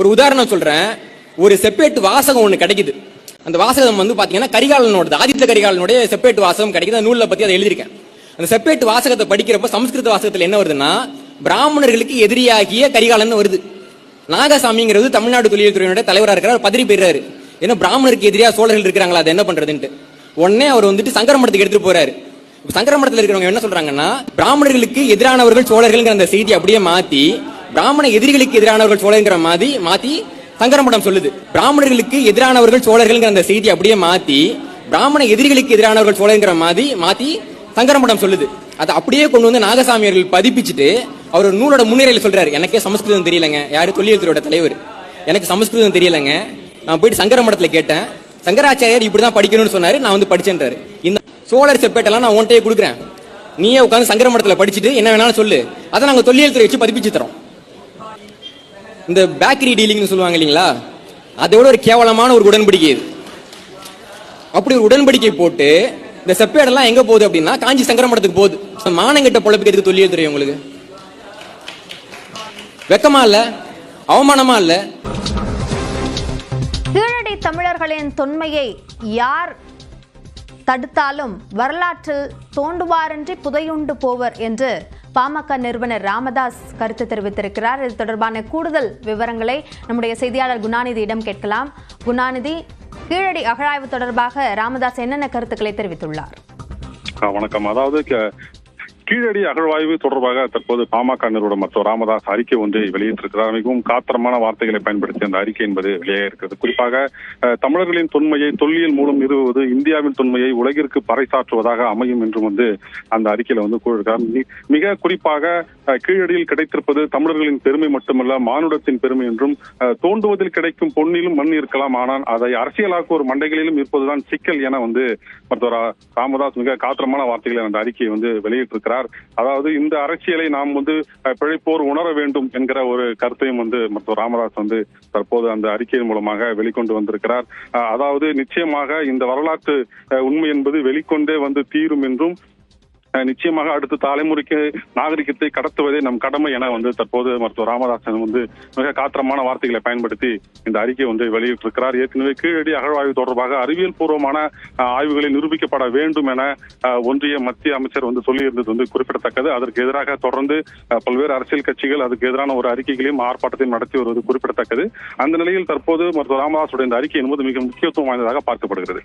ஒரு உதாரணம் சொல்றேன். ஒரு செப்பேட்டு வாசகம் ஒன்று கிடைக்குது. அந்த வாசகம் வந்து பாத்தீங்கன்னா கரிகாலனோட ஆதித்த கரிகாலனுடைய செப்பேட் வாசகம் கிடைக்குது. அந்த நூல்ல பத்தி அதை எழுதியிருக்கேன். அந்த செப்பேட்டு வாசகத்தை படிக்கிறப்ப சமஸ்கிருத வாசகத்துல என்ன வருதுன்னா பிராமணர்களுக்கு எதிரியாகிய கரிகாலன் வருது. நாகசாமிங்கிறது தமிழ்நாடு தொழில் துறையினுடைய தலைவரா இருக்கிறார் பதறி போயிடுறாரு ஏன்னா பிராமணருக்கு எதிரியா சோழர்கள் இருக்கிறாங்களா அதை என்ன பண்றதுன்ட்டு. உடனே அவர் வந்துட்டு சங்கரமடத்துக்கு எடுத்துட்டு போறாரு. இப்ப சங்கரமடத்துல இருக்கிறவங்க என்ன சொல்றாங்கன்னா பிராமணர்களுக்கு எதிரானவர்கள் சோழர்கள் அந்த செய்தி அப்படியே மாத்தி பிராமண எதிரிகளுக்கு எதிரானவர்கள் சோழர்ங்கிற மாதிரி மாத்தி சங்கரமடம் சொல்லுது. பிராமணர்களுக்கு எதிரானவர்கள் சோழர்கள்ங்கிற அந்த செய்தி அப்படியே மாத்தி பிராமண எதிரிகளுக்கு எதிரானவர்கள் சோழங்கிற மாதிரி மாத்தி சங்கரமடம் சொல்லுது. அதை அப்படியே கொண்டு வந்து நாகசாமி அவர்கள் பதிப்பிச்சுட்டு அவர் நூலோட முன்னிலையில் சொல்றாரு. எனக்கே சமஸ்கிருதம் தெரியலங்க. யாரு? தொல்லியல் தலைவர். எனக்கு சமஸ்கிருதம் தெரியலங்க. நான் போயிட்டு சங்கரமடத்துல கேட்டேன். சங்கராச்சாரியார் இப்படிதான் படிக்கணும்னு சொன்னாரு. நான் வந்து படிச்சேன்றாரு. இந்த சோழர் செப்பேட்டெல்லாம் நான் உன்கிட்டயே கொடுக்குறேன். நீயே உட்காந்து சங்கரமடத்துல படிச்சுட்டு என்ன வேணாலும் சொல்லு. அதை நாங்கள் தொல்லியல் துறை வச்சு பதிப்பிச்சு தரோம். இந்த பேக்கரி டீலிங்னு சொல்லுவாங்க இல்லைங்களா? அதை விட ஒரு கேவலமான ஒரு உடன்படிக்கை இது. அப்படி ஒரு உடன்படிக்கை போட்டு இந்த செப்பேடெல்லாம் எங்க போகுது அப்படின்னா காஞ்சி சங்கரமடத்துக்கு போகுது. மானங்கிட்ட பொழப்பிக்கிறதுக்கு தொல்லியல் துறை உங்களுக்கு? வெக்கமா இல்ல? அவமானமா இல்ல? கீழடி தமிழர்களின் தொன்மையை யார் தடுத்தாலும் வரலாற்றில் தோண்டுவாரின்றி புதையுண்டு போவர் என்று பாமக நிறுவனர் ராமதாஸ் கருத்து தெரிவித்திருக்கிறார். இது தொடர்பான கூடுதல் விவரங்களை நம்முடைய செய்தியாளர் குணாநிதியிடம் கேட்கலாம். குணாநிதி கீழடி அகழாய்வு தொடர்பாக ராமதாஸ் என்னென்ன கருத்துக்களை தெரிவித்துள்ளார்? வணக்கம். அதாவது கீழடி அகழ்வாய்வு தொடர்பாக தற்போது பாமக நிறுவனம் மற்றும் ராமதாஸ் அறிக்கை ஒன்றை வெளியிட்டிருக்கிறார். மிகவும் காத்திரமான வார்த்தைகளை பயன்படுத்தி அந்த அறிக்கை என்பது வெளியே இருக்கிறது. குறிப்பாக தமிழர்களின் தொன்மையை தொல்லியல் மூலம் நிறுவுவது இந்தியாவின் தொன்மையை உலகிற்கு பறைசாற்றுவதாக அமையும் என்றும் வந்து அந்த அறிக்கையில வந்து கூறியிருக்கார் மிக குறிப்பாக கீழடியில் கிடைத்திருப்பது தமிழர்களின் பெருமை மட்டுமல்ல மானுடத்தின் பெருமை என்றும் தோண்டுவதில் கிடைக்கும் பொன்னிலும் மண் இருக்கலாம். ஆனால் அதை அரசியலாக்குவோர் மண்டைகளிலும் இருப்பதுதான் சிக்கல் என வந்து மருத்துவர் ராமதாஸ் மிக காத்திரமான வார்த்தைகளை அந்த அறிக்கையை வந்து வெளியிட்டிருக்கிறார். அதாவது இந்த அரசியலை நாம் வந்து பிழைப்போர் உணர வேண்டும் என்கிற ஒரு கருத்தையும் வந்து மருத்துவர் ராமதாஸ் வந்து தற்போது அந்த அறிக்கையின் மூலமாக வெளிக்கொண்டு வந்திருக்கிறார். அஹ், அதாவது நிச்சயமாக இந்த வரலாற்று அஹ், உண்மை என்பது வெளிக்கொண்டே வந்து தீரும் என்றும் நிச்சயமாக அடுத்த தலைமுறைக்கு நாகரிகத்தை கடத்துவதே நம் கடமை என வந்து தற்போது மருத்துவர் ராமதாசன் வந்து மிக காத்திரமான வார்த்தைகளை பயன்படுத்தி இந்த அறிக்கை வந்து வெளியிட்டிருக்கிறார். ஏற்கனவே கீழடி அகழ்வாய்வு தொடர்பாக அறிவியல் பூர்வமான ஆய்வுகளை ஆய்வுகளில் நிரூபிக்கப்பட வேண்டும் என ஒன்றிய மத்திய அமைச்சர் வந்து சொல்லியிருந்தது வந்து குறிப்பிடத்தக்கது. அதற்கு எதிராக தொடர்ந்து பல்வேறு அரசியல் கட்சிகள் அதுக்கு எதிரான ஒரு அறிக்கைகளையும் ஆர்ப்பாட்டத்தையும் நடத்தி வருவது குறிப்பிடத்தக்கது. அந்த நிலையில் தற்போது மருத்துவர் ராமதாசுடைய இந்த அறிக்கை என்பது மிக முக்கியத்துவம் வாய்ந்ததாக பார்க்கப்படுகிறது.